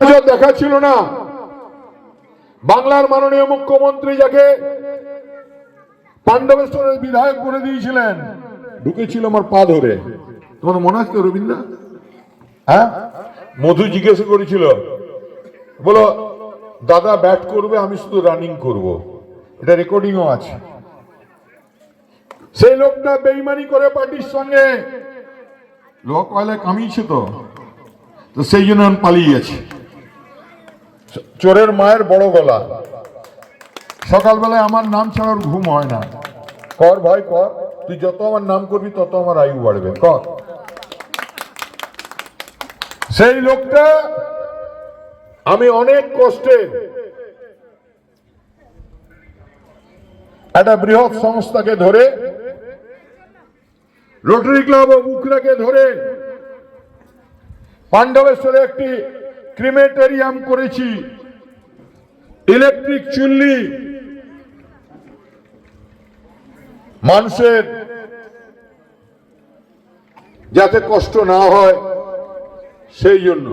দেখা ছিল না। বাংলার মাননীয় মুখ্যমন্ত্রী যাকে পাণ্ডবেশ্বরের বিধায়ক করে দিয়েছিলেন ঢুকেছিল আমার পা ধরে। তোমার মনে আছে তো রবীন্দ্র হ্যাঁ? মধু জিজ্ঞেস করেছিল বলো দাদা ব্যাট করবে আমি শুধু রানিং করব। এটা রেকর্ডিংও আছে। সেই লোকটা বেইমানি করে পার্টির সঙ্গে। লোক কয়লে কামিয়েছে তো। তো সেই জন্য আমি পালিয়ে গেছি। চোরের মায়ের বড় গলা। সকালবেলায় আমার নাম ছাড়া ওর ঘুম হয় না। কর ভাই, কর। তুই যত আমার নাম করবি, তত আমার আয়ু বাড়বে। কর। সেই লোকটা আমি অনেক কষ্টে একটা বৃহৎ সংস্থাকে ধরে, রোটারি ক্লাব ও উখরাকে ধরে, পাণ্ডবেশ্বরে একটি ক্রিমেটেরিয়াম করেছি। ইলেকট্রিক চুল্লি। মানুষের যাতে কষ্ট না হয়, সেই জন্য।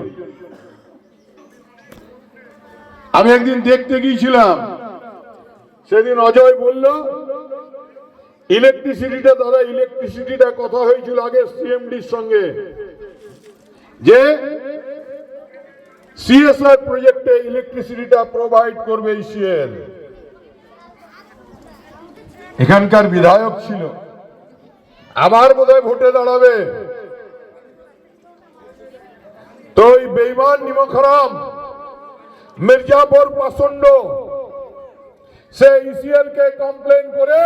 আমি একদিন দেখতে গিয়েছিলাম, সেদিন অজয় বলল, ইলেকট্রিসিটিটা দাদা, ইলেকট্রিসিটিটা কথা হয়েছিল আগে সিএমডির সঙ্গে, যে সিএসআর প্রজেক্টে ইলেকট্রিসিটিটা প্রোভাইড করবে ইসিএল এখানকার বিধায়ক ছিল। আবার বোধহয় ভোটে দাঁড়াবে। তো ওই বেইমান নিমখরাম মির্জাপুর পাসন্ড সে ইসিএল কে কমপ্লেন করে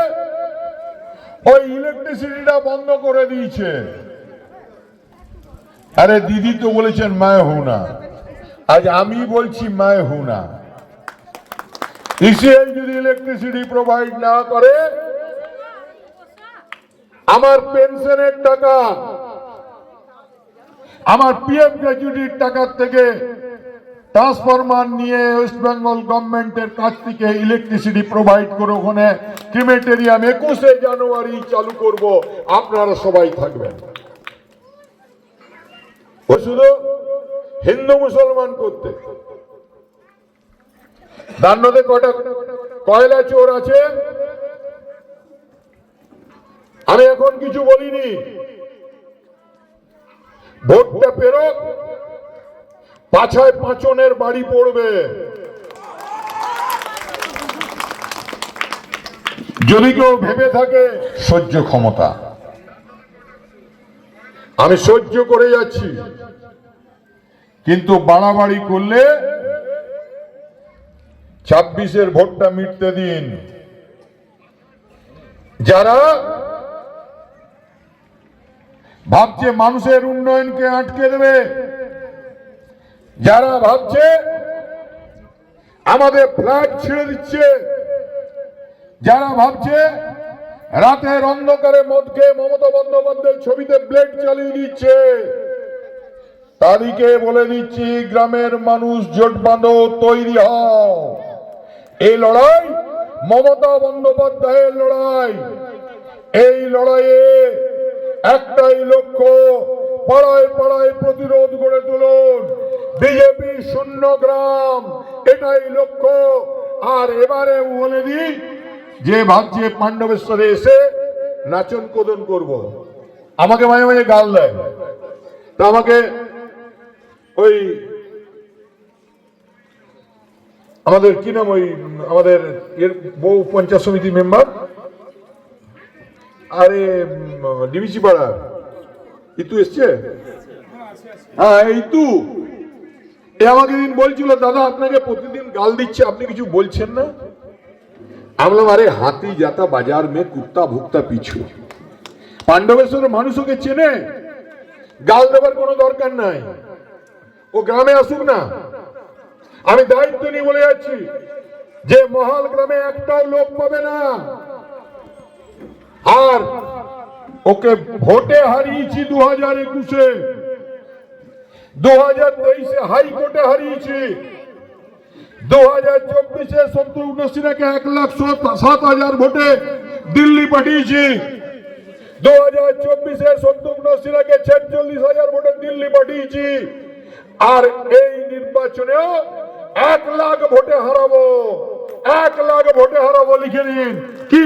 ওই ইলেকট্রিসিটিটা বন্ধ করে দিয়েছে। আরে দিদি তো বলেছেন, মায় হু না। আজ আমি বলছি মায় হু না। ইসিএল যদি ইলেকট্রিসিটি প্রোভাইড না করে, আমার পেনশনের টাকা, আমার পিএফ গ্র্যাচুইটির টাকার থেকে ট্রান্সফরমার নিয়ে ওয়েস্ট বেঙ্গল গভর্নমেন্টের কাছ থেকে ইলেকট্রিসিটি প্রোভাইড করে ওখানে ক্রিমেটেরিয়াম একুশে জানুয়ারি চালু করব। আপনারা সবাই থাকবেন। শুধু হিন্দু মুসলমান করতে। দান্নতে কটা কয়লা চোর আছে? আমি এখন কিছু বলিনি। ভোটটা পেরোক, পাছায় পাঁচনের বাড়ি পড়বে। যদি কেউ ভেবে থাকে, সহ্য ক্ষমতা। আমি সহ্য করে যাচ্ছি। কিন্তু বাড়াবাড়ি করলে ছাব্বিশের ভোটটা মিটতে দিন। যারা ভাবছে মানুষের উন্নয়নকে আটকে দেবে, যারা ভাবছে আমাদের ফ্ল্যাট ছেড়ে দিচ্ছে, যারা ভাবছে রাতের অন্ধকারে মদ খেয়ে মমতা বন্দ্যোপাধ্যায় ছবিতে ব্লেড চালিয়ে দিচ্ছে তাদেরকে বলে দিচ্ছি, গ্রামের মানুষ জোট বাঁধো, তৈরি হও। এই লড়াই মমতা বন্দ্যোপাধ্যায়ের লড়াই। এই লড়াইয়ে একটাই লক্ষ্য, পাড়ায় পাড়ায় প্রতিরোধ গড়ে তুলুন। বিজেপি শূন্য গ্রাম, এটাই লক্ষ্য। আর এবারে বলে দিই, যে ভাবছে পাণ্ডবেশ্বরে এসে নাচন কোদন করব। আমাকে মাঝে মাঝে গাল দেয়। তা আমাকে ওই আমাদের কি নাম ওই, আমাদের এর বউ পঞ্চায়েত সমিতি মেম্বার? আরে ডিবিসি পাড়া। ইতু এসছে? হ্যাঁ ইতু। এ আমাকে দিন বলছিল, দাদা, আপনাকে প্রতিদিন গাল দিচ্ছে, আপনি কিছু বলছেন না? আমি বললাম, আরে, হাতি যাতা বাজার মে কুত্তা, ভুক্তা, পিছু। পাণ্ডবেশ্বরের মানুষ ওকে চেনে। গাল দেবার কোনো দরকার নাই। ও গ্রামে আসুক না। আমি দায়িত্ব নিয়ে বলে যাচ্ছি যে মহাল গ্রামে একটাও লোক পাবে না। আর ওকে ভোটে হারিয়েছি দু হাজার একুশে। দু হাজার তেইশে হাইকোর্টে হারিয়েছি। দু হাজার চব্বিশে শত্রুঘ্ন সিনহাকে এক লাখ সাত- হাজার ভোটে দিল্লি পাঠিয়েছি। দু হাজার চব্বিশে শত্রুঘ্ন সিনহাকে ছেচল্লিশ হাজার ভোটে দিল্লি পাঠিয়েছি। আর এই নির্বাচনেও এক লাখ ভোটে হারাবো। এক লাখ ভোটে হারাবো লিখে নিন। কি